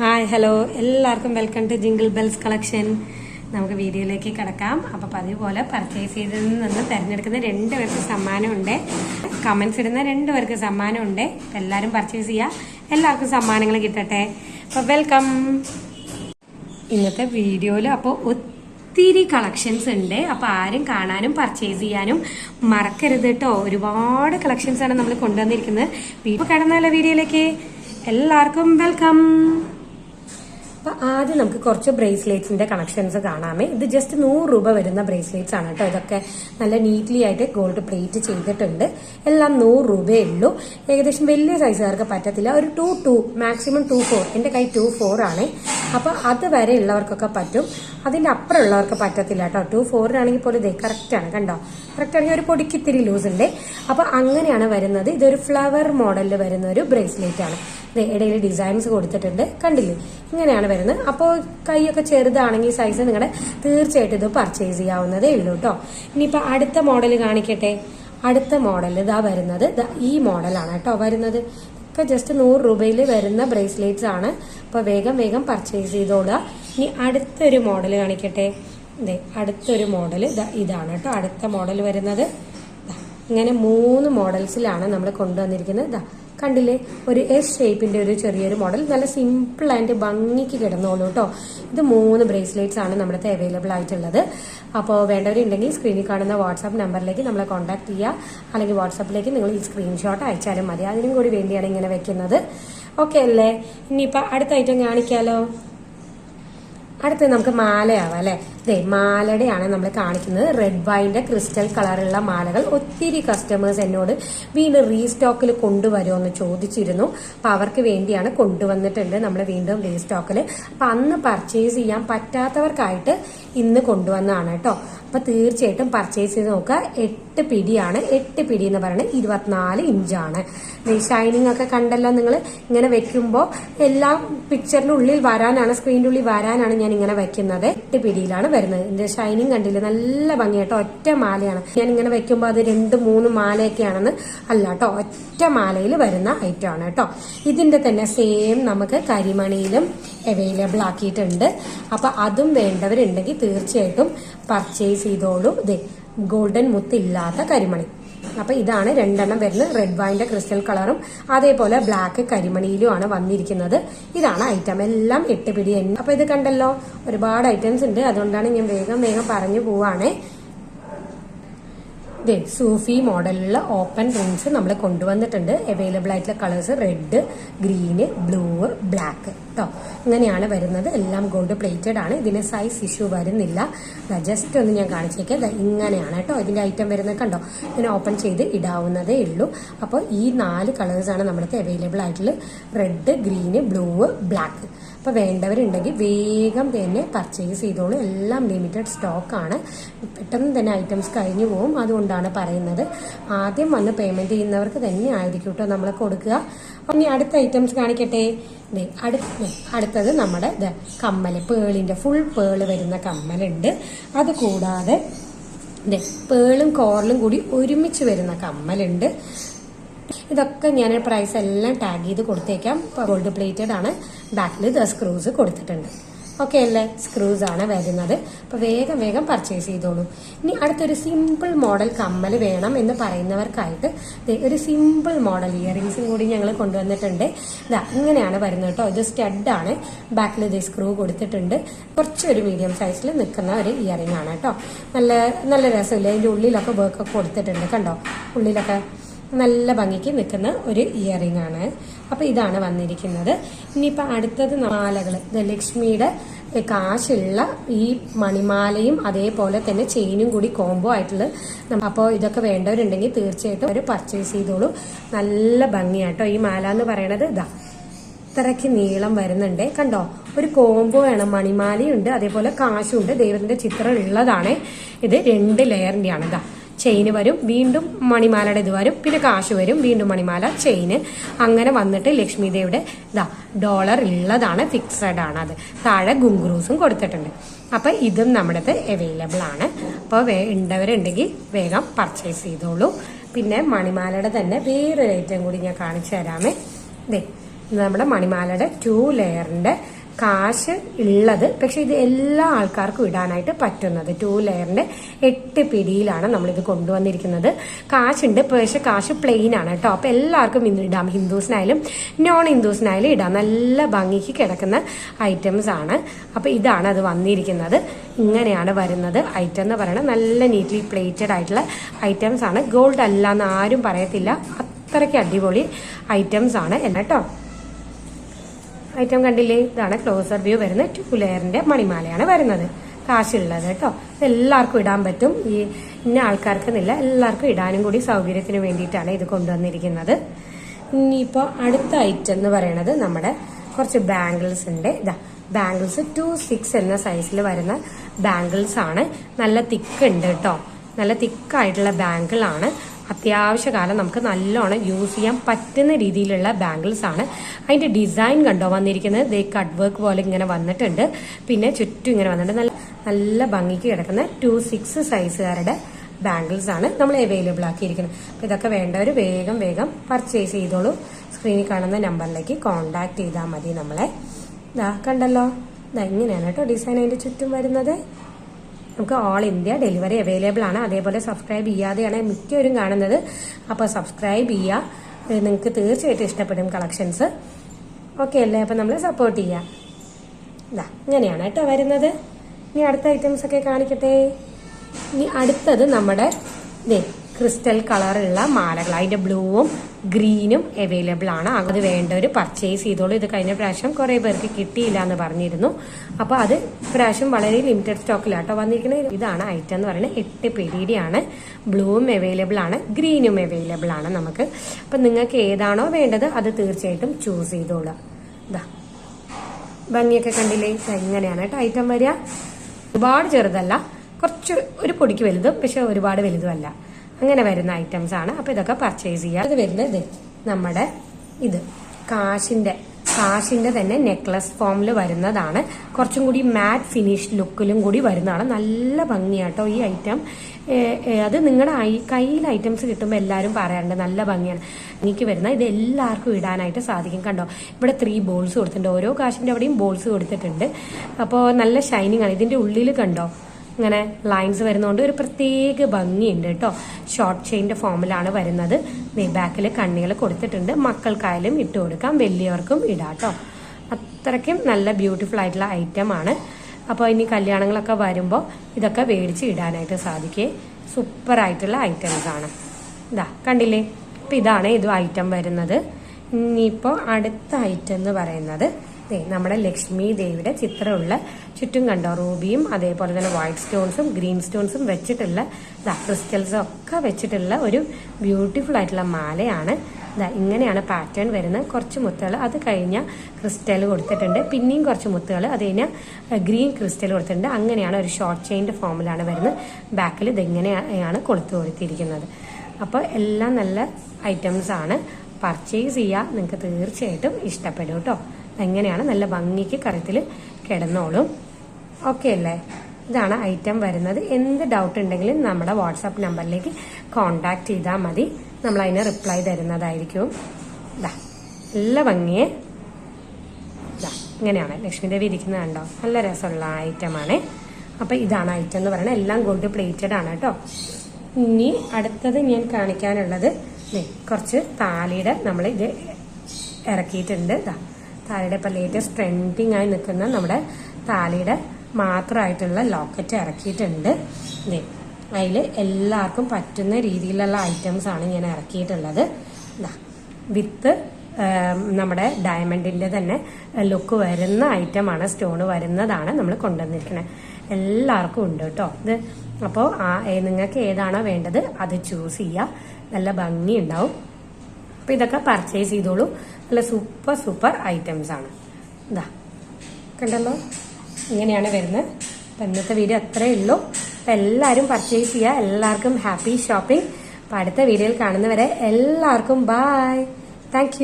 Hi hello എല്ലാവർക്കും welcome to jingle bells collection നമുക്ക് വീഡിയോയിലേക്ക് കിടക്കാം. അപ്പോൾ പതിവ് പോലെ പർച്ചേസ് ചെയ്തതിൽ നിന്ന് തിരഞ്ഞെടുക്കുന്ന രണ്ട് പേർക്ക് സമ്മാനമുണ്ട്. കമൻസ് ഇടുന്ന രണ്ട് പേർക്ക് സമ്മാനമുണ്ട്. എല്ലാവരും പർച്ചേസ് ചെയ്യുക എല്ലാവർക്കും സമ്മാനങ്ങൾ കിട്ടട്ടെ. അപ്പോൾ വെൽക്കം ഇന്നത്തെ വീഡിയോയിൽ അപ്പോൾ ഒത്തിരി കളക്ഷൻസ് ഉണ്ട്. അപ്പോൾ ആരും കാണാനും പർച്ചേസ് ചെയ്യാനും മറക്കരുത് കേട്ടോ ഒരുപാട് കളക്ഷൻസാണ് നമ്മൾ കൊണ്ടുവന്നിരിക്കുന്നത്. വീഡിയോ കിടന്നല്ലോ വീഡിയോയിലേക്ക്? എല്ലാവർക്കും വെൽക്കം അപ്പൊ ആദ്യം നമുക്ക് കുറച്ച് ബ്രേസ്ലെറ്റ്സിന്റെ കണക്ഷൻസ് കാണാമേ. ഇത് ജസ്റ്റ് നൂറ് രൂപ വരുന്ന ബ്രേസ്ലെറ്റ്സ് ആണ് കേട്ടോ. ഇതൊക്കെ നല്ല നീറ്റ്ലി ആയിട്ട് ഗോൾഡ് പ്ലേറ്റ് ചെയ്തിട്ടുണ്ട്. എല്ലാം നൂറ് രൂപയേ ഉള്ളൂ. ഏകദേശം വലിയ സൈസുകാർക്ക് പറ്റത്തില്ല. ഒരു two two maximum two four എന്റെ കൈ ടു ഫോർ ആണ്. അപ്പൊ അത് വരെ ഉള്ളവർക്കൊക്കെ പറ്റും. അതിന്റെ അപ്പുറം ഉള്ളവർക്ക് പറ്റത്തില്ല കേട്ടോ. ടു ഫോറിനാണെങ്കിൽ പോലും ഇതേ കറക്റ്റാണ് കണ്ടോ? കറക്റ്റ് ആണെങ്കിൽ ഒരു പൊടിക്ക് ഇത്തിരി ലൂസ് ഉണ്ട്. അപ്പോൾ അങ്ങനെയാണ് വരുന്നത്. ഇതൊരു ഫ്ലവർ മോഡലിൽ വരുന്ന ഒരു ബ്രേസ്ലെറ്റ് ആണ്. ഇടയിൽ ഡിസൈൻസ് കൊടുത്തിട്ടുണ്ട്. കണ്ടില്ലേ? ഇങ്ങനെയാണ് വരുന്നത്. അപ്പോൾ കൈയൊക്കെ ചെറുതാണെങ്കിൽ സൈസ് നിങ്ങളുടെ തീർച്ചയായിട്ടും ഇത് പർച്ചേസ് ചെയ്യാവുന്നതേ ഉള്ളൂ കേട്ടോ. ഇനിയിപ്പോൾ അടുത്ത മോഡൽ കാണിക്കട്ടെ? അടുത്ത മോഡൽ ഇതാ വരുന്നത്. ഈ മോഡലാണ് കേട്ടോ വരുന്നത്. ഇപ്പൊ ജസ്റ്റ് നൂറ് രൂപയിൽ വരുന്ന ബ്രേസ്ലെറ്റ്സ് ആണ്. അപ്പോൾ വേഗം വേഗം പർച്ചേസ് ചെയ്തോളുക. ഇനി അടുത്തൊരു മോഡൽ കാണിക്കട്ടെ. ദേ അടുത്തൊരു മോഡൽ ഇതാണ് കേട്ടോ. അടുത്ത മോഡൽ വരുന്നത്. ഇങ്ങനെ മൂന്ന് മോഡൽസിലാണ് നമ്മൾ കൊണ്ടുവന്നിരിക്കുന്നത്. ദാ കണ്ടില്ലേ? ഒരു എസ് ഷേപ്പിന്റെ ഒരു ചെറിയൊരു മോഡൽ നല്ല സിമ്പിൾ ആൻഡ് ഭംഗിക്ക് കിടന്നോളൂ കേട്ടോ ഇത് മൂന്ന് ബ്രേസ്ലെറ്റ്സ് ആണ് നമ്മുടെ അവൈലബിൾ ആയിട്ടുള്ളത്. അപ്പോൾ വേണ്ടവരുണ്ടെങ്കിൽ സ്ക്രീനിൽ കാണുന്ന വാട്സാപ്പ് നമ്പറിലേക്ക് നമ്മളെ കോൺടാക്ട് ചെയ്യുക അല്ലെങ്കിൽ വാട്സാപ്പിലേക്ക് നിങ്ങൾ ഈ സ്ക്രീൻഷോട്ട് അയച്ചാലും മതി. അതിനും കൂടി വേണ്ടിയാണ് ഇങ്ങനെ വെക്കുന്നത്. ഓക്കെ അല്ലേ? ഇനിയിപ്പോൾ അടുത്ത ഐറ്റം കാണിക്കാലോ. അടുത്ത് നമുക്ക് മാലയാവാം അല്ലെ? ദേ മാലയുടെയാണ് നമ്മൾ കാണിക്കുന്നത്. റെഡ് വൈന്റെ ക്രിസ്റ്റൽ കളറുള്ള മാലകൾ. ഒത്തിരി കസ്റ്റമേഴ്സ് എന്നോട് വീണ്ടും റീസ്റ്റോക്കിൽ കൊണ്ടുവരുമോ എന്ന് ചോദിച്ചിരുന്നു. അപ്പം അവർക്ക് വേണ്ടിയാണ് കൊണ്ടുവന്നിട്ടുണ്ട് നമ്മൾ വീണ്ടും റീസ്റ്റോക്കിൽ അപ്പം അന്ന് പർച്ചേസ് ചെയ്യാൻ പറ്റാത്തവർക്കായിട്ട് ഇന്ന് കൊണ്ടുവന്നതാണ് കേട്ടോ. അപ്പൊ തീർച്ചയായിട്ടും പർച്ചേസ് ചെയ്ത് നോക്കുക. എട്ട് പിടിയാണ്. എട്ട് പിടി എന്ന് പറയുന്നത് ഇരുപത്തിനാല് ഇഞ്ചാണ് ഷൈനിങ് ഒക്കെ കണ്ടല്ലോ നിങ്ങൾ. ഇങ്ങനെ വെക്കുമ്പോൾ എല്ലാം പിക്ചറിന്റെ ഉള്ളിൽ വരാനാണ് സ്ക്രീനിന്റെ ഉള്ളിൽ വരാനാണ് ഞാൻ ഇങ്ങനെ വെക്കുന്നത്. എട്ട് പിടിയിലാണ് വരുന്നത്. ഇതിന്റെ ഷൈനിങ് കണ്ടില്ല? നല്ല ഭംഗിയാട്ടോ ഒറ്റ മാലയാണ്. ഞാൻ ഇങ്ങനെ വെക്കുമ്പോൾ അത് രണ്ട് മൂന്ന് മാലയൊക്കെയാണെന്ന് അല്ല കേട്ടോ. ഒറ്റ മാലയിൽ വരുന്ന ഐറ്റം ആണ് കേട്ടോ. ഇതിന്റെ തന്നെ സെയിം നമുക്ക് കരിമണിയിലും അവൈലബിൾ ആക്കിയിട്ടുണ്ട്. അപ്പൊ അതും വേണ്ടവരുണ്ടെങ്കിൽ തീർച്ചയായിട്ടും പർച്ചേസ് ചെയ്തോളൂ. ഇതേ ഗോൾഡൻ മുത്തില്ലാത്ത കരിമണി. അപ്പൊ ഇതാണ് രണ്ടെണ്ണം വരുന്നത്. റെഡ് വൈന്റെ ക്രിസ്റ്റൽ കളറും അതേപോലെ ബ്ലാക്ക് കരിമണിയിലുമാണ് വന്നിരിക്കുന്നത്. ഇതാണ് ഐറ്റം എല്ലാം എട്ട് പിടി അപ്പൊ ഇത് കണ്ടല്ലോ ഒരുപാട് ഐറ്റംസ് ഉണ്ട്. അതുകൊണ്ടാണ് ഞാൻ വേഗം വേഗം പറഞ്ഞു പോവാണേ. ദേ സൂഫി മോഡലിലുള്ള ഓപ്പൺ റിംഗ്സ് നമ്മൾ കൊണ്ടുവന്നിട്ടുണ്ട്. അവൈലബിൾ ആയിട്ടുള്ള colours red green blue black കേട്ടോ. ഇങ്ങനെയാണ് വരുന്നത്. എല്ലാം ഗോൾഡ് പ്ലേറ്റഡ് ആണ്. ഇതിന് സൈസ് ഇഷ്യൂ വരുന്നില്ല. ജസ്റ്റ് ഒന്ന് ഞാൻ കാണിച്ചേക്കാം. ഇങ്ങനെയാണ് കേട്ടോ ഇതിന്റെ ഐറ്റം വരുന്നത് കണ്ടോ? ഇതിനെ ഓപ്പൺ ചെയ്ത് ഇടാവുന്നതേ ഉള്ളൂ. അപ്പോൾ ഈ നാല് കളേഴ്സാണ് നമ്മുടെ അവൈലബിൾ ആയിട്ടുള്ള റെഡ് ഗ്രീന് ബ്ലൂ ബ്ലാക്ക് അപ്പോൾ വേണ്ടവരുണ്ടെങ്കിൽ വേഗം തന്നെ പർച്ചേസ് ചെയ്തോളൂ. എല്ലാം ലിമിറ്റഡ് സ്റ്റോക്കാണ് പെട്ടെന്ന് തന്നെ ഐറ്റംസ് കഴിഞ്ഞു പോകും അതുകൊണ്ടാണ് പറയുന്നത്. ആദ്യം വന്ന് പേയ്മെന്റ് ചെയ്യുന്നവർക്ക് തന്നെ ആയിരിക്കും കേട്ടോ നമ്മൾ കൊടുക്കുക. ഇനി അടുത്ത ഐറ്റംസ് കാണിക്കട്ടെ. അടുത്തത് നമ്മുടെ കമ്മൽ പേളിന്റെ ഫുൾ പേൾ വരുന്ന കമ്മലുണ്ട്. അത് കൂടാതെ പേളും കോറലും കൂടി ഒരുമിച്ച് വരുന്ന കമ്മലുണ്ട്. ഇതൊക്കെ ഞാൻ പ്രൈസ് എല്ലാം ടാഗ് ചെയ്ത് കൊടുത്തേക്കാം. ഗോൾഡ് പ്ലേറ്റഡ് ആണ്. ബാക്കിൽ ദ സ്ക്രൂസ് കൊടുത്തിട്ടുണ്ട്. ഓക്കെ അല്ലേ സ്ക്രൂസ് ആണ് വരുന്നത്. അപ്പോൾ വേഗം വേഗം പർച്ചേസ് ചെയ്തോളൂ. ഇനി അടുത്തൊരു സിമ്പിൾ മോഡൽ കമ്മൽ വേണം എന്ന് പറയുന്നവർക്കായിട്ട് ഒരു സിമ്പിൾ മോഡൽ ഇയറിങ്സും കൂടി ഞങ്ങൾ കൊണ്ടുവന്നിട്ടുണ്ട്. ഇതാ ഇങ്ങനെയാണ് വരുന്നത് കേട്ടോ ഇത് സ്റ്റഡാണ് ബാക്കിൽ ഇത് സ്ക്രൂ കൊടുത്തിട്ടുണ്ട്. കുറച്ചൊരു മീഡിയം സൈസിൽ നിൽക്കുന്ന ഒരു ഇയറിംഗ് ആണ് കേട്ടോ നല്ല നല്ല രസമില്ല? അതിന്റെ ഉള്ളിലൊക്കെ വർക്ക് കൊടുത്തിട്ടുണ്ട്. കണ്ടോ? ഉള്ളിലൊക്കെ നല്ല ഭംഗിക്ക് നിൽക്കുന്ന ഒരു ഇയറിംഗ് ആണ്. അപ്പൊ ഇതാണ് വന്നിരിക്കുന്നത്. ഇനിയിപ്പൊ അടുത്തത് മാലകൾ ലക്ഷ്മിയുടെ കാശുള്ള ഈ മണിമാലയും അതേപോലെ തന്നെ ചെയിനും കൂടി കോംബോ ആയിട്ടുള്ളത് അപ്പോൾ ഇതൊക്കെ വേണ്ടവരുണ്ടെങ്കിൽ തീർച്ചയായിട്ടും അവർ പർച്ചേസ് ചെയ്തോളൂ. നല്ല ഭംഗിയാട്ടോ ഈ മാല എന്ന് പറയണത്. ഇതാ. ഇത്രയ്ക്ക് നീളം വരുന്നുണ്ട്. കണ്ടോ? ഒരു കോംബോ വേണം. മണിമാലയുണ്ട് അതേപോലെ കാശുണ്ട്. ദൈവത്തിന്റെ ചിത്രം ഉള്ളതാണ്. ഇത് രണ്ട് ലെയറിന്റെയാണ് ഇതാ. ചെയിന് വരും വീണ്ടും മണിമാലയുടെ ഇത് വരും പിന്നെ കാശ് വരും വീണ്ടും മണിമാല ചെയിന് അങ്ങനെ വന്നിട്ട് ലക്ഷ്മി ദേവിയുടെ ഇതാ ഡോളർ ഉള്ളതാണ് ഫിക്സഡ് ആണ് അത്. താഴെ ഗുങ്ക്രൂസും കൊടുത്തിട്ടുണ്ട്. അപ്പം ഇതും നമ്മുടെ അവൈലബിൾ ആണ്. അപ്പോൾ ഉണ്ടവരുണ്ടെങ്കിൽ വേഗം പർച്ചേസ് ചെയ്തോളൂ. പിന്നെ മണിമാലയുടെ തന്നെ വേറൊരു ഐറ്റം കൂടി ഞാൻ കാണിച്ചു തരാമേ. ഇത് നമ്മുടെ മണിമാലയുടെ ടു ലെയറിന്റെ കാശ് ഉള്ളത്. പക്ഷെ ഇത് എല്ലാ ആൾക്കാർക്കും ഇടാനായിട്ട് പറ്റുന്നത്. ടു ലെയറിന്റെ എട്ട് പിടിയിലാണ് നമ്മളിത് കൊണ്ടുവന്നിരിക്കുന്നത്. കാശുണ്ട്. പക്ഷെ കാശ് പ്ലെയിൻ ആണ് കേട്ടോ. അപ്പൊ എല്ലാവർക്കും ഇന്ന് ഇടാം. ഹിന്ദുസിനായാലും നോൺ ഹിന്ദുസിനായാലും ഇടാം. നല്ല ഭംഗിക്ക് കിടക്കുന്ന ഐറ്റംസ് ആണ്. അപ്പൊ ഇതാണ് അത് വന്നിരിക്കുന്നത്. ഇങ്ങനെയാണ് വരുന്നത് ഐറ്റം എന്ന് പറയുന്നത്. നല്ല നീറ്റ്ലി പ്ലേറ്റഡ് ആയിട്ടുള്ള ഐറ്റംസ് ആണ്. ഗോൾഡ് അല്ല എന്ന് ആരും പറയത്തില്ല. അത്രയ്ക്ക് അടിപൊളി ഐറ്റംസ് ആണ്. എന്നാ കേട്ടോ? ഐറ്റം കണ്ടില്ലേ? ഇതാണ് ക്ലോസർ വ്യൂ വരുന്ന ടു ലെയറിന്റെ മണിമാലയാണ് വരുന്നത്. കാശുള്ളത് കേട്ടോ. എല്ലാവർക്കും ഇടാൻ പറ്റും. ഈ ഇന്ന ആൾക്കാർക്ക് എന്നില്ല എല്ലാവർക്കും ഇടാനും കൂടി സൗകര്യത്തിന് വേണ്ടിയിട്ടാണ് ഇത് കൊണ്ടുവന്നിരിക്കുന്നത്. ഇനിയിപ്പോൾ അടുത്ത ഐറ്റം എന്ന് പറയുന്നത് നമ്മുടെ കുറച്ച് ബാംഗിൾസ് ഉണ്ട്. ഇതാ ബാംഗിൾസ് ടു സിക്സ് എന്ന സൈസിൽ വരുന്ന ബാംഗിൾസ് ആണ്. നല്ല തിക്ക് ഉണ്ട് കേട്ടോ. നല്ല തിക്കായിട്ടുള്ള ബാംഗിൾ ആണ്. അത്യാവശ്യ കാലം നമുക്ക് നല്ലോണം യൂസ് ചെയ്യാൻ പറ്റുന്ന രീതിയിലുള്ള ബാംഗിൾസ് ആണ്. അതിന്റെ ഡിസൈൻ കണ്ടോ? വന്നിരിക്കുന്നത് ദേ കട്ട് വർക്ക് പോലെ ഇങ്ങനെ വന്നിട്ടുണ്ട്. പിന്നെ ചുറ്റും ഇങ്ങനെ വന്നിട്ടുണ്ട്. നല്ല നല്ല ഭംഗിക്ക് കിടക്കുന്ന ടു സിക്സ് സൈസുകാരുടെ ബാംഗിൾസ് ആണ് നമ്മൾ അവൈലബിൾ ആക്കിയിരിക്കുന്നത്. അപ്പൊ ഇതൊക്കെ വേണ്ടവർ വേഗം വേഗം പർച്ചേസ് ചെയ്തോളൂ. സ്ക്രീനിൽ കാണുന്ന നമ്പറിലേക്ക് കോൺടാക്ട് ചെയ്താൽ മതി നമ്മളെ. ഇതാ കണ്ടല്ലോ. ഇതാ ഇങ്ങനെയാണ് കേട്ടോ ഡിസൈൻ അതിന്റെ ചുറ്റും വരുന്നത്. നമുക്ക് ഓൾ ഇന്ത്യ ഡെലിവറി അവൈലബിൾ ആണ്. അതേപോലെ സബ്സ്ക്രൈബ് ചെയ്യാതെയാണ് മിക്കവരും കാണുന്നത്. അപ്പോൾ സബ്സ്ക്രൈബ് ചെയ്യുക നിങ്ങൾക്ക് തീർച്ചയായിട്ടും ഇഷ്ടപ്പെടും കളക്ഷൻസ് ഓക്കെ അല്ലേ? അപ്പം നമ്മൾ സപ്പോർട്ട് ചെയ്യുക ഇതാ ഇങ്ങനെയാണ് കേട്ടോ വരുന്നത്. ഇനി അടുത്ത ഐറ്റംസ് ഒക്കെ കാണിക്കട്ടെ. ഇനി അടുത്തത് നമ്മുടെ ദേ ക്രിസ്റ്റൽ കളറുള്ള മാലകൾ. അതിന്റെ ബ്ലൂവും ഗ്രീനും അവൈലബിൾ ആണ്. അത് വേണ്ടവർ പർച്ചേസ് ചെയ്തോളൂ. ഇത് കഴിഞ്ഞ പ്രാവശ്യം കുറെ പേർക്ക് കിട്ടിയില്ല എന്ന് പറഞ്ഞിരുന്നു. അപ്പൊ അത് പ്രാവശ്യം വളരെ ലിമിറ്റഡ് സ്റ്റോക്കിലാട്ടോ വന്നിരിക്കുന്നത്. ഇതാണ് ഐറ്റം എന്ന് പറയുന്നത്. എട്ട് പെരീഡിയാണ്. ബ്ലൂവും അവൈലബിൾ ആണ്. ഗ്രീനും അവൈലബിൾ ആണ് നമുക്ക്. അപ്പൊ നിങ്ങൾക്ക് ഏതാണോ വേണ്ടത് അത് തീർച്ചയായിട്ടും ചൂസ് ചെയ്തോളുക. ഇതാ ഭംഗിയൊക്കെ കണ്ടില്ലേ? ഇങ്ങനെയാണ് കേട്ടോ ഐറ്റം വരിക. ഒരുപാട് ചെറുതല്ല. കുറച്ച് ഒരു പൊടിക്ക് വലുതും പക്ഷെ ഒരുപാട് വലുതുമല്ല അങ്ങനെ വരുന്ന ഐറ്റംസ് ആണ്. അപ്പൊ ഇതൊക്കെ പർച്ചേസ് ചെയ്യുക. അത് വരുന്നത് നമ്മുടെ ഇത്. കാശിന്റെ കാശിന്റെ തന്നെ നെക്ലസ് ഫോമിൽ വരുന്നതാണ്. കുറച്ചും കൂടി മാറ്റ് ഫിനിഷ് ലുക്കിലും കൂടി വരുന്നതാണ്. നല്ല ഭംഗിയാട്ടോ ഈ ഐറ്റം അത് നിങ്ങളുടെ കയ്യിൽ ഐറ്റംസ് കിട്ടുമ്പോൾ എല്ലാവരും പറയാറുണ്ട്. നല്ല ഭംഗിയാണ്. എനിക്ക് വരുന്ന ഇത് എല്ലാവർക്കും ഇടാനായിട്ട് സാധിക്കും. കണ്ടോ? ഇവിടെ ത്രീ ബോൾസ് കൊടുത്തിട്ടുണ്ട്. ഓരോ കാശിന്റെ അവിടെയും ബോൾസ് കൊടുത്തിട്ടുണ്ട്. അപ്പോൾ നല്ല ഷൈനിങ് ആണ്. ഇതിന്റെ ഉള്ളിൽ കണ്ടോ? ഇങ്ങനെ ലൈൻസ് വരുന്നതുകൊണ്ട് ഒരു പ്രത്യേക ഭംഗിയുണ്ട് കേട്ടോ. ഷോർട്ട് ചെയിന്റെ ഫോമിലാണ് വരുന്നത്. ബാക്കിൽ കണ്ണികൾ കൊടുത്തിട്ടുണ്ട്. മക്കൾക്കായാലും ഇട്ട് കൊടുക്കാം. വലിയവർക്കും ഇടാം കേട്ടോ. അത്രയ്ക്കും നല്ല ബ്യൂട്ടിഫുൾ ആയിട്ടുള്ള ഐറ്റം ആണ്. അപ്പോൾ ഇനി കല്യാണങ്ങളൊക്കെ വരുമ്പോൾ ഇതൊക്കെ മേടിച്ച് ഇടാനായിട്ട് സാധിക്കേ. സൂപ്പർ ആയിട്ടുള്ള ഐറ്റംസ് ആണ് ഇതാ കണ്ടില്ലേ? അപ്പം ഇതാണ് ഇത് ഐറ്റം വരുന്നത്. ഇനിയിപ്പോൾ അടുത്ത ഐറ്റം എന്ന് പറയുന്നത് നമ്മുടെ ലക്ഷ്മി ദേവിയുടെ ചിത്രമുള്ള ചുറ്റും കണ്ടോ? റൂബിയും അതേപോലെ തന്നെ വൈറ്റ് സ്റ്റോൺസും ഗ്രീൻ സ്റ്റോൺസും വെച്ചിട്ടുള്ള ക്രിസ്റ്റൽസും ഒക്കെ വെച്ചിട്ടുള്ള ഒരു ബ്യൂട്ടിഫുൾ ആയിട്ടുള്ള മാലയാണ്. ഇങ്ങനെയാണ് പാറ്റേൺ വരുന്നത്. കുറച്ച് മുത്തുകൾ അത് കഴിഞ്ഞാൽ ക്രിസ്റ്റൽ കൊടുത്തിട്ടുണ്ട്. പിന്നെയും കുറച്ച് മുത്തുകൾ അത് കഴിഞ്ഞാൽ ഗ്രീൻ ക്രിസ്റ്റൽ കൊടുത്തിട്ടുണ്ട്. അങ്ങനെയാണ് ഒരു ഷോർട്ട് ചെയിന്റെ ഫോമിലാണ് വരുന്നത്. ബാക്കിൽ ഇതെങ്ങനെയാണ് കൊളുത്ത് കൊടുത്തിരിക്കുന്നത് അപ്പോൾ എല്ലാം നല്ല ഐറ്റംസ് ആണ്. പർച്ചേസ് ചെയ്യുക. നിങ്ങൾക്ക് തീർച്ചയായിട്ടും ഇഷ്ടപ്പെടും കേട്ടോ. എങ്ങനെയാണ് നല്ല ഭംഗിക്ക് കറുത്തിൽ കിടന്നോളും. ഓക്കെ അല്ലേ? ഇതാണ് ഐറ്റം വരുന്നത്. എന്ത് ഡൗട്ട് ഉണ്ടെങ്കിലും നമ്മുടെ വാട്സാപ്പ് നമ്പറിലേക്ക് കോണ്ടാക്ട് ചെയ്താൽ മതി. നമ്മൾ അതിന് റിപ്ലൈ തരുന്നതായിരിക്കും. ഇതാ നല്ല ഭംഗിയെ. ഇതാ ഇങ്ങനെയാണ്. ലക്ഷ്മി ദേവി ഇരിക്കുന്നത് കണ്ടോ? നല്ല രസമുള്ള ഐറ്റമാണ് അപ്പൊ ഇതാണ് ഐറ്റം എന്ന് പറയുന്നത്. എല്ലാം ഗോൾഡ് പ്ലേറ്റഡ് ആണ് കേട്ടോ. ഇനി അടുത്തത് ഞാൻ കാണിക്കാനുള്ളത്. കുറച്ച് താലിയുടെ നമ്മൾ ഇത് ഇറക്കിയിട്ടുണ്ട്. ഇതാ താലിയുടെ ഇപ്പം ലേറ്റസ്റ്റ് ട്രെൻഡിങ് ആയി നിൽക്കുന്ന നമ്മുടെ താലിയുടെ മാത്രമായിട്ടുള്ള ലോക്കറ്റ് ഇറക്കിയിട്ടുണ്ട്. അതിൽ എല്ലാവർക്കും പറ്റുന്ന രീതിയിലുള്ള ഐറ്റംസ് ആണ് ഞാൻ ഇറക്കിയിട്ടുള്ളത്. വിത്ത് നമ്മുടെ ഡയമണ്ടിന്റെ തന്നെ ലുക്ക് വരുന്ന ഐറ്റമാണ് സ്റ്റോൺ വരുന്നതാണ് നമ്മൾ കൊണ്ടുവന്നിരിക്കുന്നത് എല്ലാവർക്കും ഉണ്ട് കേട്ടോ. ഇത് അപ്പോൾ നിങ്ങൾക്ക് ഏതാണോ വേണ്ടത് അത് ചൂസ് ചെയ്യുക. നല്ല ഭംഗി ഉണ്ടാവും അപ്പൊ ഇതൊക്കെ പർച്ചേസ് ചെയ്തോളൂ. നല്ല സൂപ്പർ സൂപ്പർ ഐറ്റംസ് ആണ്. ഇതാ കണ്ടല്ലോ? ഇങ്ങനെയാണ് വരുന്നത്. അപ്പം ഇന്നത്തെ വീഡിയോ അത്രേ ഉള്ളൂ. അപ്പം എല്ലാവരും പർച്ചേസ് ചെയ്യുക. എല്ലാവർക്കും ഹാപ്പി ഷോപ്പിംഗ് അപ്പം അടുത്ത വീഡിയോയിൽ കാണുന്നവരെ എല്ലാവർക്കും ബായ് താങ്ക്